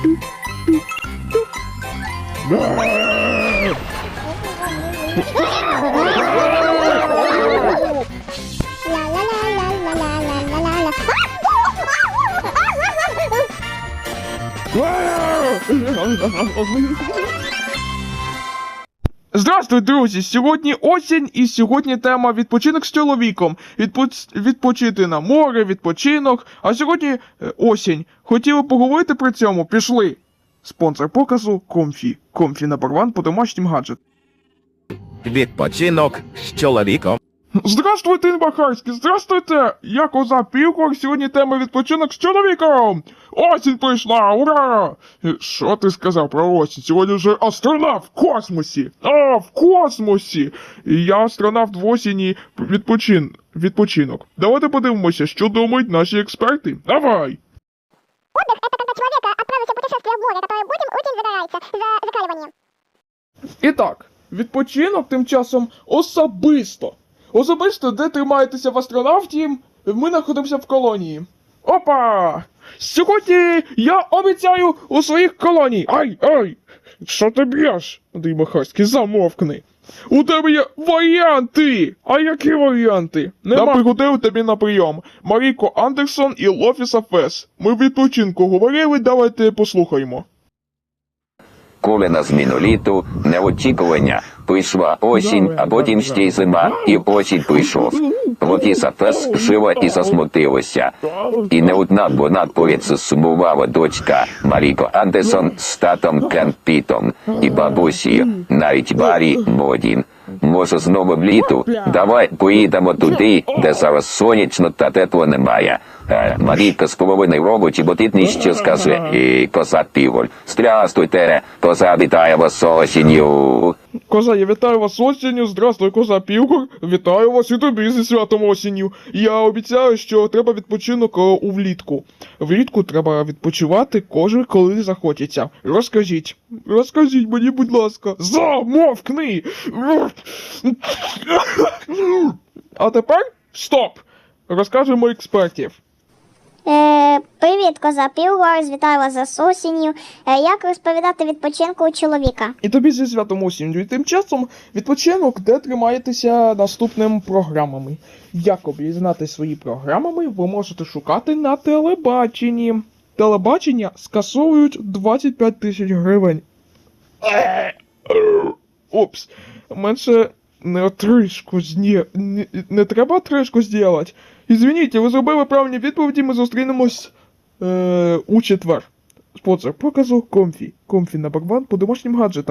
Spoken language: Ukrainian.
la Здравствуй, друзі! Сьогодні осінь і сьогодні тема відпочинок з чоловіком. Відпо... Відпочити на море, відпочинок. А сьогодні е, осінь. Хотіли поговорити про цьому? Пішли. Спонсор показу Комфі. Комфі на барван по домашнім гаджет. Відпочинок з чоловіком. Здравствуйте, Бахарський, здравствуйте! Я коза Пілкор, сьогодні тема відпочинок з чоловіком! Осінь прийшла, ура! Що ти сказав про осінь? Сьогодні вже астронавт в космосі! А, в космосі! Я астронавт в осені відпочин... відпочинок. Давайте подивимося, що думають наші експерти. Давай! Отдых – это когда человека отправился в путешествие в море, которое будем очень загорается за закаливанием. І так, відпочинок тим часом особисто. Особисто, де тримаєтеся в астронавті, ми знаходимося в колонії. Опа! Сьогодні я обіцяю у своїх колоній. Ай, ай! Що ти б'єш? Андрій Махарський, замовкни. У тебе є варіанти! А які варіанти? Нема. Я приготую тобі на прийом. Маріко Андерсон і Лофіса Фес. Ми в відпочинку говорили, давайте послухаємо. Коли на зміну літу, неочікування, прийшла осінь, а потім ще й зима, і осінь прийшов. Лотіса Фес жила і засмутилася. І не одна, бо надповідь сумувала дочка Маріко Андерсон з татом Кен Пітом і бабусі, навіть Барі Модін. Може знову вліту? Давай поїдемо туди, де зараз сонячно та тепло немає. Е, Марійка з половини робочі, бо ти ніщо скаже. І коза Піволь. Здрастуйте, коза вітає вас осінню. Коза, я вітаю вас осінню. Здравствуй, коза Півкор. Вітаю вас і тобі зі святом осінню. Я обіцяю, що треба відпочинок у влітку. Влітку треба відпочивати кожен, коли захочеться. Розкажіть. Розкажіть мені, будь ласка. Замовкни! А тепер стоп! Розкажемо експертів. Е, привіт, коза Пілгорс, вітаю вас з осінню. Е, як розповідати відпочинку у чоловіка? І тобі зі святом осінню. І тим часом відпочинок, де тримаєтеся наступними програмами. Як об'єднати свої програмами, ви можете шукати на телебаченні. Телебачення скасовують 25 тисяч гривень. Опс, менше тришку зні... не, не треба тришку зробити. Извините, ви зробили правильні відповіді, ми зустрінемось е, у четвер. Спонсор показу Комфі. Комфі на барбан по домашнім гаджетам.